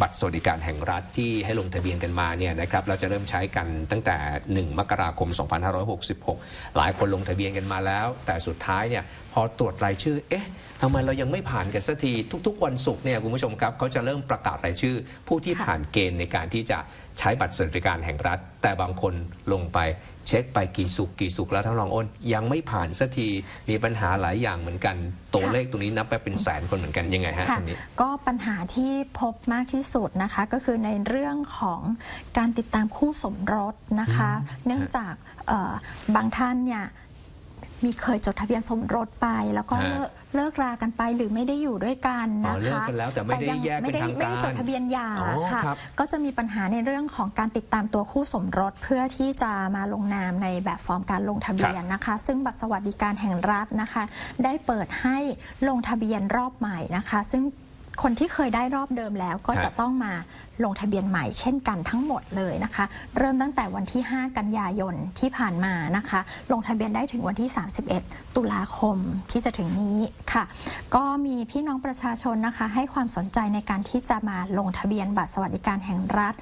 บัตรสวัสดิการแห่งรัฐที่ให้ลงทะเบียนกันมาเนี่ยนะครับเราจะเริ่มใช้กันตั้งแต่ 1 มกราคม 2566 หลายคนลงทะเบียนกันมาแล้ว แต่สุดท้ายเนี่ยพอตรวจรายชื่อ เอ๊ะทำไมเรายังไม่ผ่านกันสักที ทุก ๆ วันศุกร์เนี่ยคุณผู้ชมครับเขาจะเริ่มประกาศรายชื่อ ผู้ที่ผ่านเกณฑ์ในการที่จะใช้บัตรสวัสดิการแห่งรัฐ แต่บางคนลงไป เช็คไปกี่สุกกี่สุกแล้วท่านรองอ้นยังไม่ผ่านสักทีมีปัญหาหลายอย่างเหมือนกัน ตัวเลขตรงนี้นับไปเป็นแสนคนเหมือนกันยังไงฮะค่ะตรงนี้ก็ปัญหาที่พบมากที่สุดนะคะ ก็คือในเรื่องของการติดตามคู่สมรสนะคะ เนื่องจากเอ่อบางท่านเนี่ย มีเคยจดทะเบียนสมรสไป แล้วก็ฮะ เลิกเลิกรากันไปหรือไม่ได้อยู่ด้วยกันอ๋อนะคะเลิกกันแล้วแต่ไม่ได้ยังแยกเป็นไม่ได้ทางการไม่ได้จดทะเบียนหย่าอ๋อค่ะ ครับก็จะมีปัญหาในเรื่องของการติดตามตัวคู่สมรสเพื่อที่จะมาลงนามในแบบฟอร์มการลงทะเบียนนะคะ ซึ่งบัตรสวัสดิการแห่งรัฐนะคะ ได้เปิดให้ลงทะเบียนรอบใหม่นะคะ ซึ่ง คนที่เคยได้รอบเดิมแล้วก็ครับจะต้องมาลงทะเบียนใหม่เช่นกันทั้งหมดเลยนะคะ เริ่มตั้งแต่วันที่ 5 กันยายนที่ผ่านมานะคะ ลงทะเบียนได้ถึงวันที่ 31 ตุลาคมที่จะถึงนี้ค่ะ ก็มีพี่น้องประชาชนนะคะ ให้ความสนใจในการที่จะมาลงทะเบียนบัตรสวัสดิการแห่งรัฐ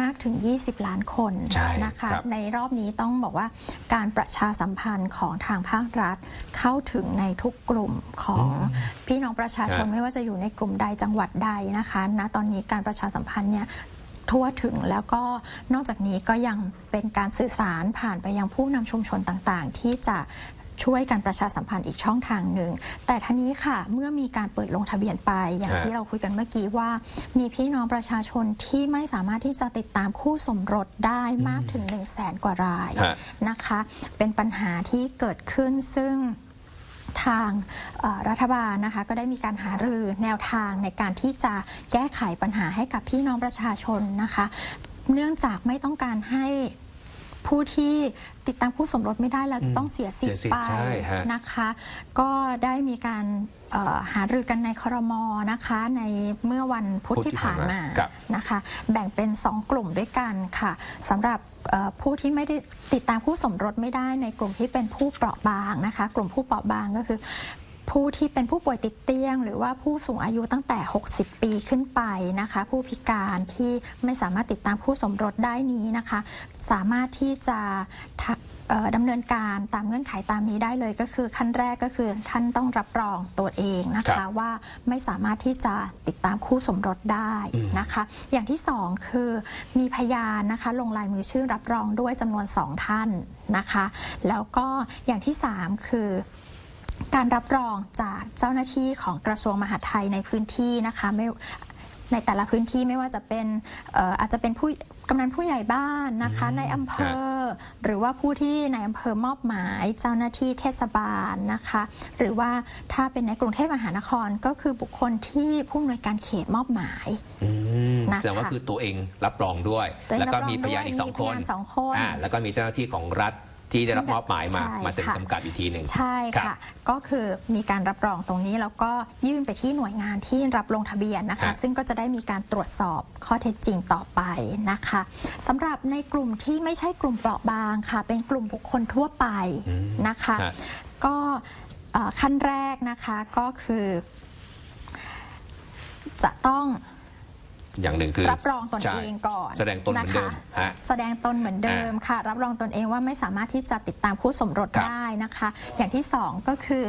มากถึง 20 ล้านคนใช่นะคะครับในรอบนี้ต้องบอกว่าการประชาสัมพันธ์ของทางภาครัฐเข้าถึงในทุกกลุ่มของพี่น้องประชาชนครับไม่ว่าจะอยู่ในกลุ่มใดจังหวัดใดนะคะณตอนนี้การประชาสัมพันธ์เนี่ยทั่วถึงแล้วก็นอกจากนี้ก็ยังเป็นการสื่อสารผ่านไปยังผู้นำชุมชนต่างๆ ที่จะช่วยกันประชาสัมพันธ์อีกช่องทางหนึ่ง แต่ท่านี้ค่ะ เมื่อมีการเปิดลงทะเบียนไป อย่างฮะที่เราคุยกันเมื่อกี้ว่า มีพี่น้องประชาชนที่ไม่สามารถที่จะติดตามคู่สมรสได้มากถึง 1 0 0 0 0แสนกว่ารายฮะนะคะ เป็นปัญหาที่เกิดขึ้นซึ่ง ทางรัฐบาลนะคะก็ได้มีการหารือแนวทางในการที่จะแก้ไขปัญหาให้กับพี่น้องประชาชนนะคะ เนื่องจากไม่ต้องการให้ ผู้ที่ติดตามคู่สมรสไม่ได้แล้วจะต้องเสียสิทเสียธิ์สิทธิ์ไปใช่ฮะนะคะ ก็ได้มีการเอ่อหารือกันในครมนะคะในเมื่อวันพุธพุธที่ที่ผ่านมาผ่านมาครับนะคะ แบ่งเป็น 2 กลุ่มด้วยกันค่ะสำหรับเอ่อผู้ที่ไม่ได้ติดตามคู่สมรสไม่ได้ในกลุ่มที่เป็นผู้เปราะบางนะคะ กลุ่มผู้เปราะบางก็คือ ผู้ที่เป็นผู้ป่วยติดเตียง หรือว่าผู้สูงอายุตั้งแต่ 60 ปีขึ้นไปนะคะ ผู้พิการที่ไม่สามารถติดตามคู่สมรสได้นี้นะคะ สามารถที่จะทะเอ่อดำเนินการตามเงื่อนไขตามนี้ได้เลยก็คือขั้นแรกก็คือท่านต้องรับรองตัวเองนะครัคะบว่าไม่สามารถที่จะติดตามคู่สมรสได้นะคะ อย่างที่สองคือมีพยานนะคะลงลายมือชื่อรับรองด้วยจำนวนสองท่านนะคะ แล้วก็อย่างที่สามคือ การรับรองจากเจ้าหน้าที่ของกระทรวงมหาดไทยในพื้นที่นะคะไม่ในแต่ละพื้นที่ไม่ว่าจะเป็นเอ่ออาจจะเป็นผู้กำนันผู้ใหญ่บ้านนะคะในอำเภอ หรือว่าผู้ที่ในอำเภอมอบหมายเจ้าหน้าที่เทศบาลนะคะ หรือว่าถ้าเป็นในกรุงเทพมหานครก็คือบุคคลที่ผู้อำนวยการเขตมอบหมายอืมนะคะแสดงว่าคือตัวเองรับรองด้วยตัวเองแล้วก็รับรองมีพยานอีกด้วยสองคนมีพยานสองคนอ่าแล้วก็มีเจ้าหน้าที่ของรัฐ ที่ได้รับมอบหมายมาใช่มาเซ็นค่ะ กำกับอีกทีหนึ่ง ใช่ครัค่ะ บก็คือมีการรับรองตรงนี้แล้วก็ยื่นไปที่หน่วยงานที่รับลงทะเบียนนะครัคะบซึ่งก็จะได้มีการตรวจสอบข้อเท็จจริงต่อไปนะคะสำหรับในกลุ่มที่ไม่ใช่กลุ่มเปราะบางค่ะ เป็นกลุ่มบุคคลทั่วไปนะคะ ฮะ ก็เอ่อขั้นแรกนะคะก็คือ จะต้อง อย่างหนึ่งคือรับรองตนใช่เองก่อนแสดงตนเหมือนเดิมนะคะฮะ แสดงตนเหมือนเดิมค่ะ รับรองตนเองว่าไม่สามารถที่จะติดตามคู่สมรสครับได้นะคะ อย่างที่สองก็คือ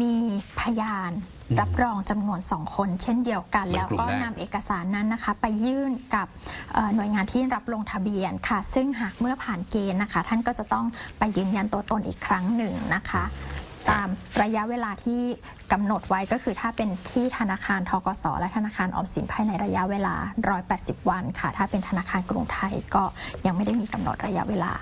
มีพยานรับรองจำนวนสองคน เช่นเดียวกัน เหมือนแล้วกลุ่มก็แรก นำเอกสารนั้นนะคะ ไปยื่นกับเอ่อหน่วยงานที่รับลงทะเบียนค่ะ ซึ่งหากเมื่อผ่านเกณฑ์นะคะ ท่านก็จะต้องไปยืนยันตัวตนอีกครั้งหนึ่งนะคะ ตามระยะเวลาที่กำหนดไว้ก็คือถ้าเป็นที่ธนาคารทกสและธนาคารออมสินภายในระยะเวลา 180 วันค่ะ ถ้าเป็นธนาคารกรุงไทยก็ยังไม่ได้มีกำหนดระยะเวลา